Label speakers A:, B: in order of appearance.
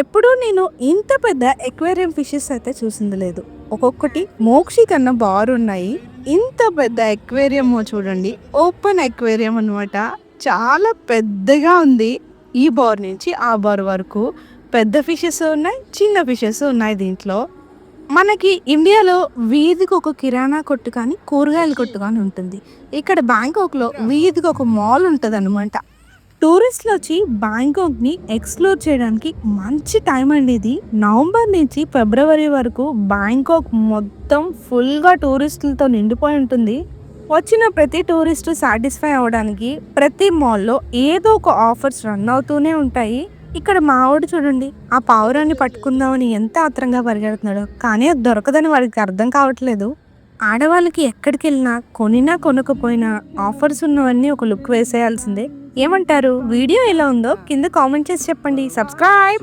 A: ఎప్పుడూ నేను ఇంత పెద్ద ఎక్వేరియం ఫిషెస్ అయితే చూసింది లేదు. ఒక్కొక్కటి మోక్షి కన్నా బారున్నాయి. ఇంత పెద్ద ఎక్వేరియం చూడండి. ఓపెన్ ఎక్వేరియం అనమాట చాలా పెద్దగా ఉంది. ఈ బార్ నుంచి ఆ బార్ వరకు పెద్ద ఫిషెస్ ఉన్నాయి చిన్న ఫిషెస్ ఉన్నాయి దీంట్లో. మనకి ఇండియాలో వీధికి ఒక కిరాణా కొట్టు కానీ కూరగాయల కొట్టు కానీ ఉంటుంది. ఇక్కడ బ్యాంకాక్లో వీధికి ఒక మాల్ ఉంటుంది అనమాట టూరిస్టులు వచ్చి బ్యాంకాక్ని ఎక్స్ప్లోర్ చేయడానికి మంచి టైం అండి ఇది. నవంబర్ నుంచి ఫిబ్రవరి వరకు బ్యాంకాక్ మొత్తం ఫుల్గా టూరిస్టులతో నిండిపోయి ఉంటుంది. వచ్చిన ప్రతి టూరిస్టు సాటిస్ఫై అవ్వడానికి ప్రతి మాల్లో ఏదో ఒక ఆఫర్స్ రన్ అవుతూనే ఉంటాయి. ఇక్కడ మావాడు చూడండి ఆ పావురాన్ని పట్టుకుందామని ఎంత ఆత్రంగా పరిగెడుతున్నాడో. కానీ అది దొరకదని వాడికి అర్థం కావట్లేదు. ఆడవాళ్ళకి ఎక్కడికి వెళ్ళినా కొనినా కొనకపోయినా ఆఫర్స్ ఉన్నవన్నీ ఒక లుక్ వేసేయాల్సిందే. ఏమంటారు? వీడియో ఎలా ఉందో కింద కామెంట్ చేసి చెప్పండి. సబ్స్క్రైబ్